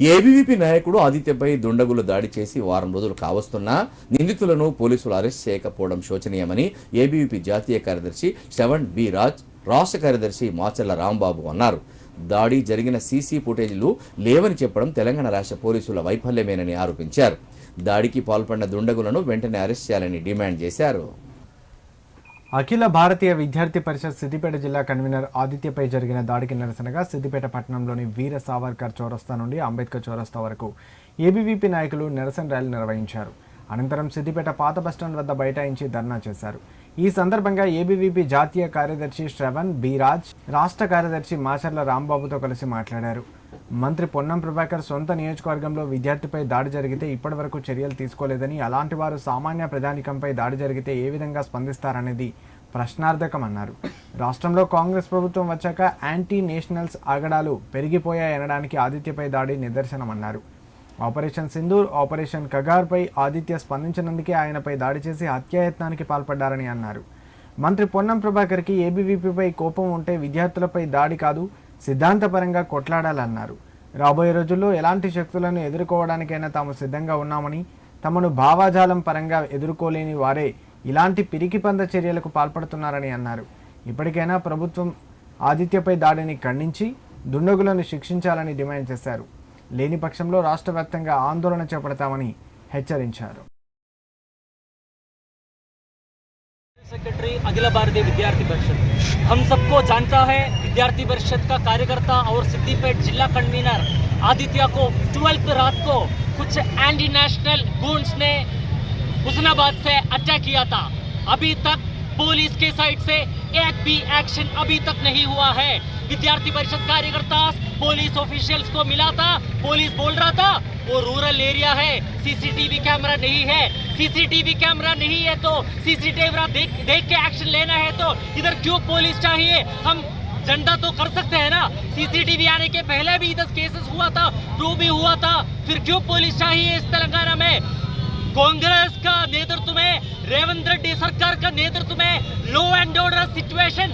ABVP నాయకుడు ఆదిత్యపై దుండగులు దాడి చేసి వారం రోజులు కావస్తున్నా నిందితులను పోలీసులు అరెస్ట్ చేయకపోవడం శోచనీయమని ఏబీవీపీ జాతీయ కార్యదర్శి శ్రవణ్ బి రాజ్ రాష్ట్ర కార్యదర్శి మాచర్ల రాంబాబు అన్నారు. దాడి జరిగిన సీసీ ఫుటేజీలు లేవని చెప్పడం తెలంగాణ రాష్ట్ర పోలీసుల వైఫల్యమేనని ఆరోపించారు. దాడికి పాల్పడిన దుండగులను వెంటనే అరెస్ట్ చేయాలని డిమాండ్ చేశారు. అఖిల భారతీయ విద్యార్థి పరిషత్ సిద్దిపేట జిల్లా కన్వీనర్ ఆదిత్యపై జరిగిన దాడికి నిరసనగా సిద్దిపేట పట్టణంలోని వీర సావర్కర్ చౌరస్తా నుండి అంబేద్కర్ చౌరస్తా వరకు ఏబీవీపీ నాయకులు నిరసన ర్యాలీ నిర్వహించారు. అనంతరం సిద్దిపేట పాత బస్టాండ్ వద్ద బైఠాయించి ధర్నా చేశారు. ఈ సందర్భంగా ఏబీవీపీ జాతీయ కార్యదర్శి శ్రవణ్ బీరాజ్ రాష్ట్ర కార్యదర్శి మాచర్ల రాంబాబుతో కలిసి మాట్లాడారు. మంత్రి పొన్నం ప్రభాకర్ సొంత నియోజకవర్గంలో విద్యార్థిపై దాడి జరిగితే ఇప్పటివరకు చర్యలు తీసుకోలేదని అలాంటి వారు సామాన్య ప్రజానికంపై దాడి జరిగితే ఏ విధంగా స్పందిస్తారనేది ప్రశ్నార్థకమన్నారు. రాష్ట్రంలో కాంగ్రెస్ ప్రభుత్వం వచ్చాక యాంటీ నేషనల్స్ ఆగడాలు పెరిగిపోయాయనడానికి ఆదిత్యపై దాడి నిదర్శనమన్నారు. ఆపరేషన్ సింధూర్ ఆపరేషన్ కగార్పై ఆదిత్య స్పందించినందుకే ఆయనపై దాడి చేసి హత్యాయత్నానికి పాల్పడ్డారని అన్నారు. మంత్రి పొన్నం ప్రభాకర్కి ఏబీవీపీపై కోపం ఉంటే విద్యార్థులపై దాడి కాదు సిద్ధాంతపరంగా కొట్లాడాలన్నారు. రాబోయే రోజుల్లో ఎలాంటి శక్తులను ఎదుర్కోవడానికైనా తాము సిద్ధంగా ఉన్నామని తమను భావాజాలం పరంగా ఎదుర్కోలేని వారే ఇలాంటి పిరికిపంద చర్యలకు పాల్పడుతున్నారని అన్నారు. ఇప్పటికైనా ప్రభుత్వం ఆదిత్యపై దాడిని ఖండించి దుండగులను శిక్షించాలని డిమాండ్ చేశారు. లేని పక్షంలో రాష్ట్ర వ్యాప్తంగా ఆందోళన చేపడతామని హెచ్చరించారు. सेक्रेटरी अखिल भारतीय विद्यार्थी परिषद। हम सबको जानता है, विद्यार्थी परिषद का कार्यकर्ता और सिद्धिपेट जिला कन्वीनर आदित्य को ट्वेल्थ रात को कुछ एंटी नेशनल गुंड ने हुसनाबाद से अटैक किया था। अभी तक पुलिस के साइड से एक भी एक्शन अभी तक नहीं हुआ है। विद्यार्थी परिषद कार्यकर्ता पुलिस ऑफिशियल्स को मिला था पुलिस बोल रहा था, वो रूरल एरिया है सीसीटीवी कैमरा नहीं है सीसीटीवी कैमरा नहीं है तो सीसीटीवी देख देख के एक्शन लेना है तो इधर क्यों पुलिस चाहिए? हम झंडा तो कर सकते हैं ना। सीसीटीवी आने के पहले भी इधर केसेस हुआ था जो भी हुआ था, फिर क्यों पुलिस चाहिए इस तेलंगाना में? कांग्रेस का नेतृत्व में, रेवंत रेड्डी सरकार का नेतृत्व में लॉ एंड ऑर्डर सिचुएशन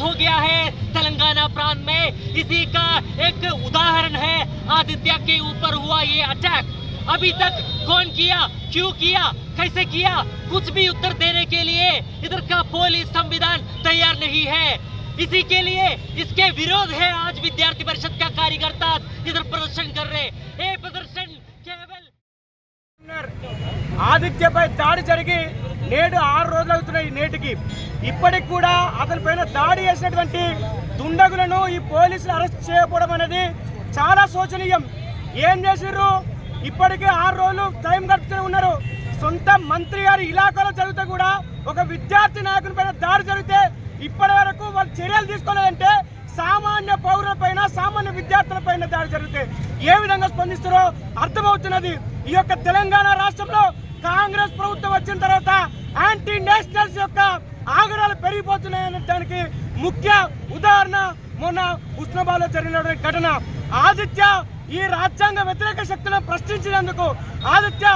हो गया है। तेलंगाना प्रांत में इसी का एक उदाहरण है। आदित्य के ऊपर हुआ ये अटैक अभी तक कौन किया, क्यों किया, कैसे किया, कुछ भी उत्तर देने के लिए इधर का पुलिस संविधान तैयार नहीं है। इसी के लिए इसके विरोध है आज विद्यार्थी परिषद का कार्यकर्ता। इधर प्रदर्शन कर रहे ये प्रदर्शन ఆదిత్యపై దాడి జరిగి నేడు ఆరు రోజులు అవుతున్నాయి నేటికి. ఇప్పటికి కూడా అతని పైన దాడి చేసినటువంటి దుండగులను ఈ పోలీసులు అరెస్ట్ చేయకపోవడం అనేది చాలా శోచనీయం. ఏం చేసిర్రు? ఇప్పటికే ఆరు రోజులు టైం గడుపుతూనే ఉన్నారు. సొంత మంత్రి గారి ఇలాకాలో జరిగితే కూడా ఒక విద్యార్థి నాయకుని పైన దాడి జరిగితే ఇప్పటి వరకు వాళ్ళు చర్యలు తీసుకోలేదంటే సామాన్య పౌరులపైన సామాన్య విద్యార్థుల పైన దాడి జరిగితే ఏ విధంగా స్పందిస్తారో అర్థమవుతున్నది. ఈ యొక్క తెలంగాణ రాష్ట్రంలో కాంగ్రెస్ ప్రభుత్వం వచ్చిన తర్వాత యాంటీ నేషనల్స్ యొక్క ఆగ్రహాలు పెరిగిపోతున్నాయనడానికి ముఖ్య ఉదాహరణ మొన్న ఉష్ణబాలో జరిగినటువంటి ఘటన. ఆదిత్య ఈ రాజ్యాంగ వ్యతిరేక శక్తులను ప్రశ్నించినందుకు ఆదిత్య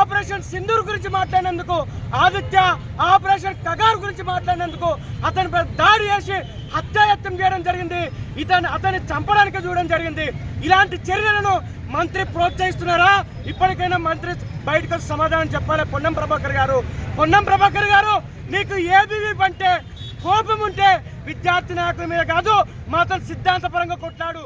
ఆపరేషన్ సింధూర్ గురించి మాట్లాడినందుకు ఆదిత్య ఆపరేషన్ కగార్ గురించి మాట్లాడినందుకు అతనిపై దాడి చేసి హత్యాయత్నం చేయడం జరిగింది. ఇతను అతన్ని చంపడానికి చూడడం జరిగింది. ఇలాంటి చర్యలను మంత్రి ప్రోత్సహిస్తున్నారా? ఇప్పటికైనా మంత్రి బయటకు సమాధానం చెప్పాలి? పొన్నం ప్రభాకర్ గారు? పొన్నం ప్రభాకర్ గారు నీకు ఏబీవీ అంటే కోపం ఉంటే విద్యార్థి నాయకుల మీద కాదు మాతో సిద్ధాంతపరంగా కొట్లాడు.